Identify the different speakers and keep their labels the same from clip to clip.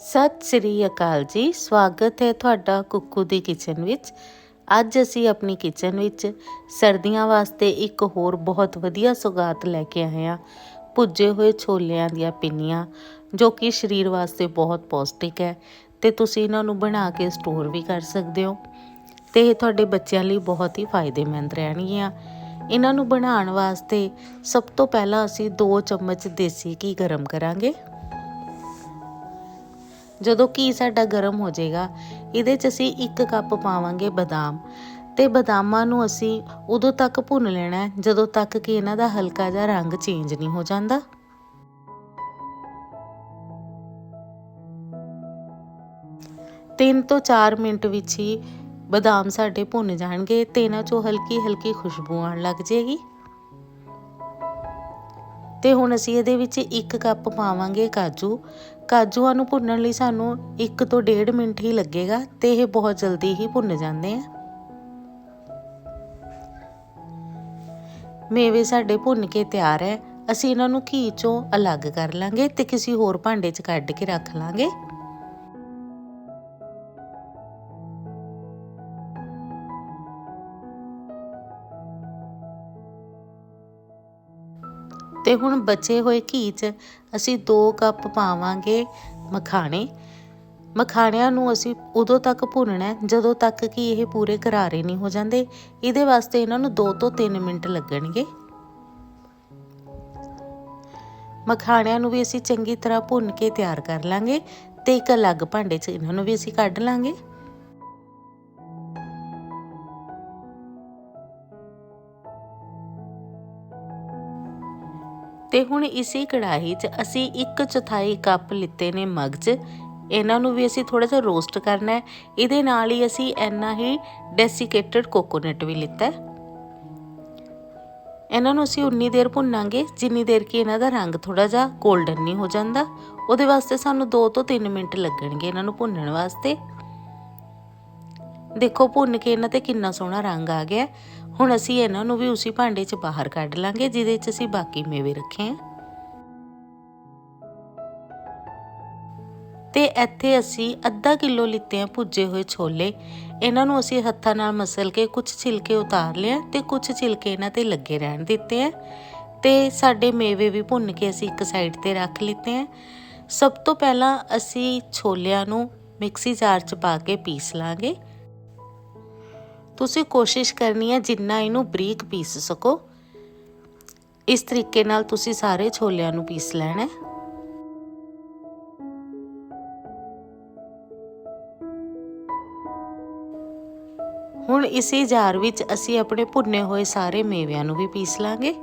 Speaker 1: ਸਤਿ ਸ੍ਰੀ ਅਕਾਲ ਜੀ, ਸਵਾਗਤ ਹੈ ਤੁਹਾਡਾ ਕੁੱਕੂ ਦੀ ਕਿਚਨ ਵਿੱਚ। ਅੱਜ ਅਸੀਂ ਆਪਣੀ ਕਿਚਨ ਵਿੱਚ ਸਰਦੀਆਂ ਵਾਸਤੇ ਇੱਕ ਹੋਰ ਬਹੁਤ ਵਧੀਆ ਸੁਗਾਤ ਲੈ ਕੇ ਆਏ ਹਾਂ। ਭੁੱਜੇ ਹੋਏ ਛੋਲਿਆਂ ਦੀਆਂ ਪਿੰਨੀਆਂ, ਜੋ ਕਿ ਸਰੀਰ ਵਾਸਤੇ ਬਹੁਤ ਪੌਸ਼ਟਿਕ ਹੈ ਤੇ ਤੁਸੀਂ ਇਹਨਾਂ ਨੂੰ ਬਣਾ ਕੇ ਸਟੋਰ ਵੀ ਕਰ ਸਕਦੇ ਹੋ। ਤੇ ਇਹ ਤੁਹਾਡੇ ਬੱਚਿਆਂ ਲਈ ਬਹੁਤ ਹੀ ਫਾਇਦੇਮੰਦ ਰਹਿਣਗੀਆਂ। ਇਹਨਾਂ ਨੂੰ ਬਣਾਉਣ ਵਾਸਤੇ ਸਭ ਤੋਂ ਪਹਿਲਾਂ ਅਸੀਂ 2 ਚਮਚ ਦੇਸੀ ਘੀ ਗਰਮ ਕਰਾਂਗੇ। ਜਦੋਂ ਘੀ ਸਾਡਾ ਗਰਮ ਹੋ ਜਾਏਗਾ, ਇਹਦੇ 'ਚ ਅਸੀਂ 1 ਕੱਪ ਪਾਵਾਂਗੇ ਬਦਾਮ। ਤੇ ਬਦਾਮਾਂ ਨੂੰ ਅਸੀਂ ਉਦੋਂ ਤੱਕ ਭੁੰਨ ਲੈਣਾ ਜਦੋਂ ਤੱਕ ਕਿ ਇਹਨਾਂ ਦਾ ਹਲਕਾ ਜਿਹਾ ਰੰਗ ਚੇਂਜ ਨਹੀਂ ਹੋ ਜਾਂਦਾ। ਤਿੰਨ ਤੋਂ 4 ਮਿੰਟ ਵਿੱਚ ਹੀ ਬਦਾਮ ਸਾਡੇ ਭੁੰਨ ਜਾਣਗੇ ਤੇ ਇਹਨਾਂ 'ਚੋਂ ਹਲਕੀ ਹਲਕੀ ਖੁਸ਼ਬੂ ਆਉਣ ਲੱਗ ਜਾਏਗੀ। ਤੇ ਹੁਣ ਅਸੀਂ ਇਹਦੇ ਵਿੱਚ 1 ਕੱਪ ਪਾਵਾਂਗੇ ਕਾਜੂ। ਕਾਜੂਆਂ ਨੂੰ ਭੁੰਨਣ ਲਈ ਸਾਨੂੰ 1 ਤੋਂ 1.5 ਮਿੰਟ ਹੀ ਲੱਗੇਗਾ ਤੇ ਇਹ ਬਹੁਤ ਜਲਦੀ ਹੀ ਭੁੰਨ ਜਾਂਦੇ ਆ। ਮੇਵੇ ਸਾਡੇ ਭੁੰਨ ਕੇ ਤਿਆਰ ਹੈ ਅਸੀਂ ਇਹਨਾਂ ਨੂੰ ਘੀ ਚੋਂ ਅਲੱਗ ਕਰ ਲਾਂਗੇ ਤੇ ਕਿਸੇ ਹੋਰ ਭਾਂਡੇ 'ਚ ਕੱਢ ਕੇ ਰੱਖ ਲਾਂਗੇ। ਤੇ ਹੁਣ ਬਚੇ ਹੋਏ ਘੀ 'ਚ ਅਸੀਂ 2 ਕੱਪ ਪਾਵਾਂਗੇ ਮਖਾਣੇ। ਮਖਾਣਿਆਂ ਨੂੰ ਅਸੀਂ ਉਦੋਂ ਤੱਕ ਭੁੰਨਣਾ ਜਦੋਂ ਤੱਕ ਕਿ ਇਹ ਪੂਰੇ ਕਰਾਰੇ ਨਹੀਂ ਹੋ ਜਾਂਦੇ। ਇਹਦੇ ਵਾਸਤੇ ਇਹਨਾਂ ਨੂੰ 2 ਤੋਂ 3 ਮਿੰਟ ਲੱਗਣਗੇ। ਮਖਾਣਿਆਂ ਨੂੰ ਵੀ ਅਸੀਂ ਚੰਗੀ ਤਰ੍ਹਾਂ ਭੁੰਨ ਕੇ ਤਿਆਰ ਕਰ ਲਾਂਗੇ ਤੇ ਇੱਕ ਅਲੱਗ ਭਾਂਡੇ 'ਚ ਇਹਨਾਂ ਨੂੰ ਵੀ ਅਸੀਂ ਕੱਢ ਲਾਂਗੇ। ਤੇ ਹੁਣ ਇਸੇ ਕੜਾਹੀ 'ਚ ਅਸੀਂ 1 ਚੌਥਾਈ ਕੱਪ ਲਿੱਤੇ ਨੇ ਮਗਜ। ਇਹਨਾਂ ਨੂੰ ਵੀ ਅਸੀਂ ਥੋੜਾ ਜਿਹਾ ਰੋਸਟ ਕਰਨਾ ਹੈ। ਇਹਦੇ ਨਾਲ ਹੀ ਅਸੀਂ ਇੰਨਾ ਹੀ ਡੈਸੀਕੇਟਡ ਕੋਕੋਨਟ ਵੀ ਲਿੱਤਾ ਹੈ। ਇਹਨਾਂ ਨੂੰ ਅਸੀਂ ਉਨੀ ਦੇਰ ਭੁੰਨਾਂਗੇ। ਜਿੰਨੀ ਦੇਰ ਕਿ ਇਹਨਾਂ ਦਾ ਰੰਗ ਥੋੜਾ ਜਿਹਾ 골ਡਨ ਨਹੀਂ ਹੋ ਜਾਂਦਾ। ਉਹਦੇ ਵਾਸਤੇ ਸਾਨੂੰ 2 ਤੋਂ 3 ਮਿੰਟ ਲੱਗਣਗੇ ਇਹਨਾਂ ਨੂੰ ਭੁੰਨਣ ਵਾਸਤੇ। ਦੇਖੋ ਭੁੰਨ ਕੇ ਇਹਨਾਂ ਤੇ ਕਿੰਨਾ ਸੋਹਣਾ ਰੰਗ ਆ ਗਿਆ। ਹੁਣ ਅਸੀਂ ਇਹਨਾਂ ਨੂੰ ਵੀ ਉਸੇ ਭਾਂਡੇ 'ਚ ਬਾਹਰ ਕੱਢ ਲਾਂਗੇ, ਜਿਹਦੇ 'ਚ ਅਸੀਂ ਬਾਕੀ ਮੇਵੇ ਰੱਖੇ ਆ। ਤੇ ਇੱਥੇ ਅਸੀਂ ਅੱਧਾ ਕਿਲੋ ਲਿੱਤੇ ਆ ਭੁੱਜੇ ਹੋਏ ਛੋਲੇ। ਇਹਨਾਂ ਨੂੰ ਅਸੀਂ ਹੱਥਾਂ ਨਾਲ ਮਸਲ ਕੇ ਕੁਝ ਛਿਲਕੇ ਉਤਾਰ ਲਿਆ ਤੇ ਕੁਝ ਛਿਲਕੇ ਇਹਨਾਂ ਤੇ ਲੱਗੇ ਰਹਿਣ ਦਿੱਤੇ ਆ। ਤੇ ਸਾਡੇ ਮੇਵੇ ਵੀ ਭੁੰਨ ਕੇ ਅਸੀਂ ਇੱਕ ਸਾਈਡ ਤੇ ਰੱਖ ਲਿੱਤੇ ਆ। ਸਭ ਤੋਂ ਪਹਿਲਾਂ ਅਸੀਂ ਛੋਲਿਆਂ ਨੂੰ ਮਿਕਸੀ ਜਾਰ 'ਚ ਪਾ ਕੇ ਪੀਸ ਲਾਂਗੇ। ਤੁਸੀਂ ਕੋਸ਼ਿਸ਼ ਕਰਨੀ ਹੈ ਜਿੰਨਾ ਇਹਨੂੰ ਬਰੀਕ ਪੀਸ ਸਕੋ। ਇਸ ਤਰੀਕੇ ਨਾਲ ਤੁਸੀਂ ਸਾਰੇ ਛੋਲਿਆਂ ਨੂੰ ਪੀਸ ਲੈਣਾ ਹੈ। ਹੁਣ ਇਸੇ ਜਾਰ ਵਿੱਚ ਅਸੀਂ ਆਪਣੇ ਭੁੰਨੇ ਹੋਏ ਸਾਰੇ ਮੇਵਿਆਂ ਨੂੰ ਵੀ ਪੀਸ ਲਾਂਗੇ।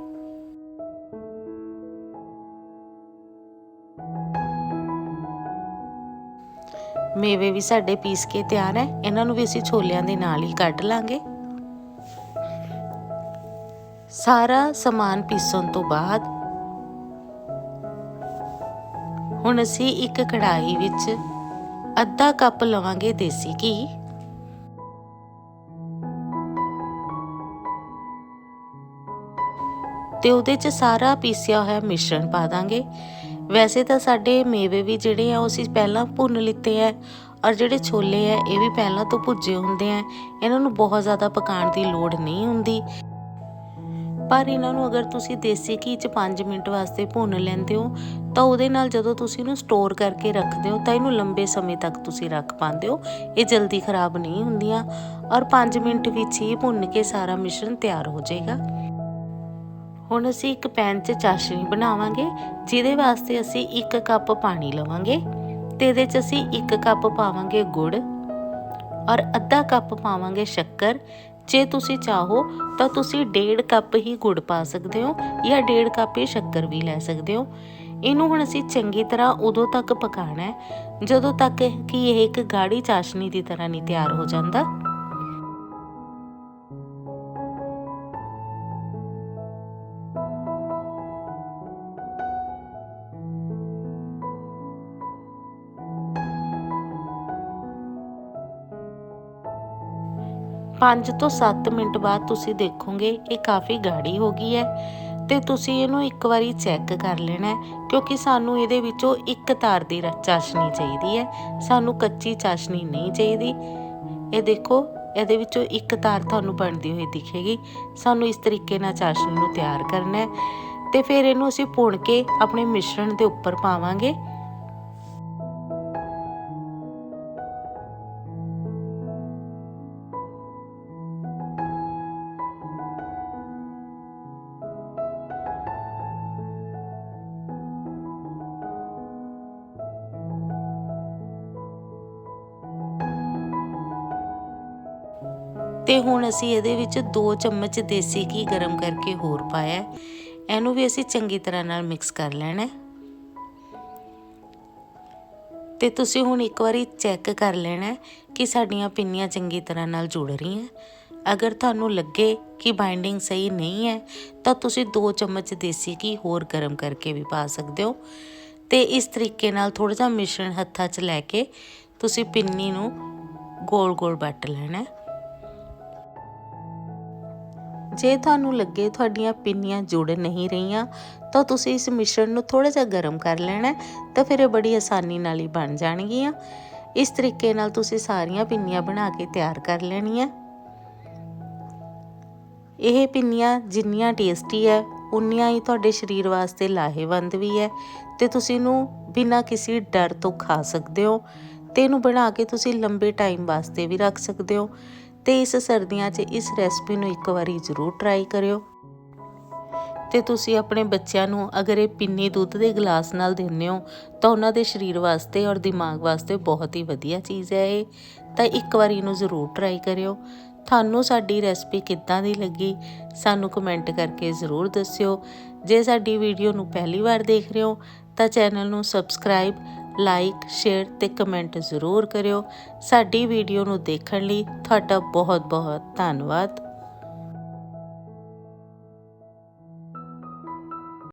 Speaker 1: ਮੇਵੇ ਵੀ ਸਾਡੇ ਪੀਸ ਕੇ ਤਿਆਰ ਹੈ, ਇਹਨਾਂ ਨੂੰ ਵੀ ਅਸੀਂ ਛੋਲਿਆਂ ਦੇ ਨਾਲ ਹੀ ਕੱਢ ਲਾਂਗੇ। ਸਾਰਾ ਸਮਾਨ ਪੀਸਣ ਤੋਂ ਬਾਅਦ ਹੁਣ ਅਸੀਂ ਇੱਕ ਕੜਾਈ ਵਿੱਚ ਅੱਧਾ ਕੱਪ ਲਵਾਂਗੇ ਦੇਸੀ ਘੀ। ਤੇ ਉਹਦੇ 'ਚ ਸਾਰਾ ਪੀਸਿਆ ਹੋਇਆ ਮਿਸ਼ਰਣ ਪਾ ਦਾਂਗੇ। ਵੈਸੇ ਤਾਂ ਸਾਡੇ ਮੇਵੇ ਵੀ ਜਿਹੜੇ ਆ, ਉਹ ਅਸੀਂ ਪਹਿਲਾਂ ਭੁੰਨ ਲਿੱਤੇ ਆ ਔਰ ਜਿਹੜੇ ਛੋਲੇ ਆ, ਇਹ ਵੀ ਪਹਿਲਾਂ ਤੋਂ ਭੁੱਜੇ ਹੁੰਦੇ ਆ। ਇਹਨਾਂ ਨੂੰ ਬਹੁਤ ਜ਼ਿਆਦਾ ਪਕਾਉਣ ਦੀ ਲੋੜ ਨਹੀਂ ਹੁੰਦੀ। ਪਰ ਇਹਨਾਂ ਨੂੰ ਅਗਰ ਤੁਸੀਂ ਦੇਸੀ ਘੀ 'ਚ 5 ਮਿੰਟ ਵਾਸਤੇ ਭੁੰਨ ਲੈਂਦੇ ਹੋ, ਤਾਂ ਉਹਦੇ ਨਾਲ ਜਦੋਂ ਤੁਸੀਂ ਇਹਨੂੰ ਸਟੋਰ ਕਰਕੇ ਰੱਖਦੇ ਹੋ, ਤਾਂ ਇਹਨੂੰ ਲੰਬੇ ਸਮੇਂ ਤੱਕ ਤੁਸੀਂ ਰੱਖ ਪਾਉਂਦੇ ਹੋ। ਇਹ ਜਲਦੀ ਖਰਾਬ ਨਹੀਂ ਹੁੰਦੀਆਂ ਔਰ 5 ਮਿੰਟ ਵਿੱਚ ਹੀ ਭੁੰਨ ਕੇ ਸਾਰਾ ਮਿਸ਼ਰਣ ਤਿਆਰ ਹੋ ਜਾਏਗਾ। ਹੁਣ ਅਸੀਂ ਇੱਕ ਪੈਨ 'ਚ ਚਾਸ਼ਨੀ ਬਣਾਵਾਂਗੇ, ਜਿਹਦੇ ਵਾਸਤੇ ਅਸੀਂ 1 ਕੱਪ ਪਾਣੀ ਲਵਾਂਗੇ ਤੇ ਇਹਦੇ 'ਚ ਅਸੀਂ 1 ਕੱਪ ਪਾਵਾਂਗੇ ਗੁੜ ਔਰ ਅੱਧਾ ਕੱਪ ਪਾਵਾਂਗੇ ਸ਼ੱਕਰ। ਜੇ ਤੁਸੀਂ ਚਾਹੋ ਤਾਂ ਤੁਸੀਂ 1.5 ਕੱਪ ਹੀ ਗੁੜ ਪਾ ਸਕਦੇ ਹੋ ਜਾਂ 1.5 ਕੱਪ ਹੀ ਸ਼ੱਕਰ ਵੀ ਲੈ ਸਕਦੇ ਹੋ। ਇਹਨੂੰ ਹੁਣ ਅਸੀਂ ਚੰਗੀ ਤਰ੍ਹਾਂ ਉਦੋਂ ਤੱਕ ਪਕਾਣਾ ਹੈ, ਜਦੋਂ ਤੱਕ ਕਿ ਇਹ ਇੱਕ ਗਾੜੀ ਚਾਸ਼ਨੀ ਦੀ ਤਰ੍ਹਾਂ ਨਹੀਂ ਤਿਆਰ ਹੋ ਜਾਂਦਾ। ਪੰਜ ਤੋਂ 7 ਮਿੰਟ ਬਾਅਦ ਤੁਸੀਂ ਦੇਖੋਗੇ ਇਹ ਕਾਫੀ ਗਾੜੀ ਹੋ ਗਈ ਹੈ ਤੇ ਤੁਸੀਂ ਇਹਨੂੰ ਇੱਕ ਵਾਰੀ ਚੈੱਕ ਕਰ ਲੈਣਾ ਕਿਉਂਕਿ ਸਾਨੂੰ ਇਹਦੇ ਵਿੱਚੋਂ ਇੱਕ ਤਾਰ ਦੀ ਰ- ਚਾਸ਼ਨੀ ਚਾਹੀਦੀ ਹੈ। ਸਾਨੂੰ ਕੱਚੀ ਚਾਸ਼ਨੀ ਨਹੀਂ ਚਾਹੀਦੀ। ਇਹ ਦੇਖੋ, ਇਹਦੇ ਵਿੱਚੋਂ ਇੱਕ ਤਾਰ ਤੁਹਾਨੂੰ ਬਣਦੀ ਹੋਈ ਦਿਖੇਗੀ। ਸਾਨੂੰ ਇਸ ਤਰੀਕੇ ਨਾਲ ਚਾਸ਼ਨੀ ਨੂੰ ਤਿਆਰ ਕਰਨਾ ਹੈ ਤੇ ਫਿਰ ਇਹਨੂੰ ਅਸੀਂ ਭੁਣ ਕੇ ਆਪਣੇ ਮਿਸ਼ਰਣ ਦੇ ਉੱਪਰ ਪਾਵਾਂਗੇ। ਤੇ ਹੁਣ ਅਸੀਂ ਇਹਦੇ ਵਿੱਚ 2 ਚਮਚ ਦੇਸੀ ਘੀ ਗਰਮ ਕਰਕੇ ਹੋਰ ਪਾਇਆ ਇਹਨੂੰ ਵੀ ਅਸੀਂ ਚੰਗੀ ਤਰ੍ਹਾਂ ਨਾਲ ਮਿਕਸ ਕਰ ਲੈਣਾ ਹੈ। ਤੇ ਤੁਸੀਂ ਹੁਣ ਇੱਕ ਵਾਰੀ ਚੈੱਕ ਕਰ ਲੈਣਾ ਕਿ ਸਾਡੀਆਂ ਪਿੰਨੀਆਂ ਚੰਗੀ ਤਰ੍ਹਾਂ ਨਾਲ ਜੁੜ ਰਹੀਆਂ ਅਗਰ ਤੁਹਾਨੂੰ ਲੱਗੇ ਕਿ ਬਾਈਂਡਿੰਗ ਸਹੀ ਨਹੀਂ ਹੈ, ਤਾਂ ਤੁਸੀਂ 2 ਚਮਚ ਦੇਸੀ ਘੀ ਹੋਰ ਗਰਮ ਕਰਕੇ ਵੀ ਪਾ ਸਕਦੇ ਹੋ। ਤੇ ਇਸ ਤਰੀਕੇ ਨਾਲ ਥੋੜਾ ਜਿਹਾ ਮਿਸ਼ਰਣ ਹੱਥਾਂ 'ਚ ਲੈ ਕੇ ਤੁਸੀਂ ਪਿੰਨੀ ਨੂੰ ਗੋਲ-ਗੋਲ ਵੱਟ ਲੈਣਾ ਜੇ ਤੁਹਾਨੂੰ ਲੱਗੇ ਤੁਹਾਡੀਆਂ ਪਿੰਨੀਆਂ ਜੁੜ ਨਹੀਂ ਰਹੀਆਂ, ਤਾਂ ਤੁਸੀਂ ਇਸ ਮਿਸ਼ਰਣ ਨੂੰ ਥੋੜਾ ਜਿਹਾ ਗਰਮ ਕਰ ਲੈਣਾ ਤਾਂ ਫਿਰ ਇਹ ਬੜੀ ਆਸਾਨੀ ਨਾਲ ਹੀ ਬਣ ਜਾਣਗੀਆਂ। ਇਸ ਤਰੀਕੇ ਨਾਲ ਤੁਸੀਂ ਸਾਰੀਆਂ ਪਿੰਨੀਆਂ ਬਣਾ ਕੇ ਤਿਆਰ ਕਰ ਲੈਣੀਆਂ। ਇਹ ਪਿੰਨੀਆਂ ਜਿੰਨੀਆਂ ਟੇਸਟੀ ਹੈ, ਉਨੀਆਂ ਹੀ ਤੁਹਾਡੇ ਸਰੀਰ ਵਾਸਤੇ ਲਾਹੇਵੰਦ ਵੀ ਹੈ, ਤੇ ਤੁਸੀਂ ਇਹਨੂੰ ਬਿਨਾਂ ਕਿਸੇ ਡਰ ਤੋਂ ਖਾ ਸਕਦੇ ਹੋ, ਤੇ ਇਹਨੂੰ ਬਣਾ ਕੇ ਤੁਸੀਂ ਲੰਬੇ ਟਾਈਮ ਵਾਸਤੇ ਵੀ ਰੱਖ ਸਕਦੇ ਹੋ। ਤੇ ਇਸ ਸਰਦੀਆਂ 'ਚ ਇਸ ਰੈਸਪੀ ਨੂੰ ਇੱਕ ਵਾਰੀ ਜ਼ਰੂਰ ਟਰਾਈ ਕਰਿਓ। ਤੇ ਤੁਸੀਂ ਆਪਣੇ ਬੱਚਿਆਂ ਨੂੰ ਅਗਰ ਇਹ ਪਿੰਨੀ ਦੁੱਧ ਦੇ ਗਲਾਸ ਨਾਲ ਦਿੰਦੇ ਹੋ, ਤਾਂ ਉਹਨਾਂ ਦੇ ਸਰੀਰ ਵਾਸਤੇ ਔਰ ਦਿਮਾਗ ਵਾਸਤੇ ਬਹੁਤ ਹੀ ਵਧੀਆ ਚੀਜ਼ ਹੈ ਇਹ। ਤਾਂ ਇੱਕ ਵਾਰੀ ਇਹਨੂੰ ਜ਼ਰੂਰ ਟਰਾਈ ਕਰਿਓ। ਤੁਹਾਨੂੰ ਸਾਡੀ ਰੈਸਪੀ ਕਿੱਦਾਂ ਦੀ ਲੱਗੀ, ਸਾਨੂੰ ਕਮੈਂਟ ਕਰਕੇ ਜ਼ਰੂਰ ਦੱਸਿਓ। ਜੇ ਸਾਡੀ ਵੀਡੀਓ ਨੂੰ ਪਹਿਲੀ ਵਾਰ ਦੇਖ ਰਹੇ ਹੋ, ਤਾਂ ਚੈਨਲ ਨੂੰ ਸਬਸਕ੍ਰਾਈਬ ਲਾਈਕ ਸ਼ੇਅਰ ਤੇ ਕਮੈਂਟ ਜ਼ਰੂਰ ਕਰਿਓ। ਸਾਡੀ ਵੀਡੀਓ ਨੂੰ ਦੇਖਣ ਲਈ ਤੁਹਾਡਾ ਬਹੁਤ ਬਹੁਤ ਧੰਨਵਾਦ।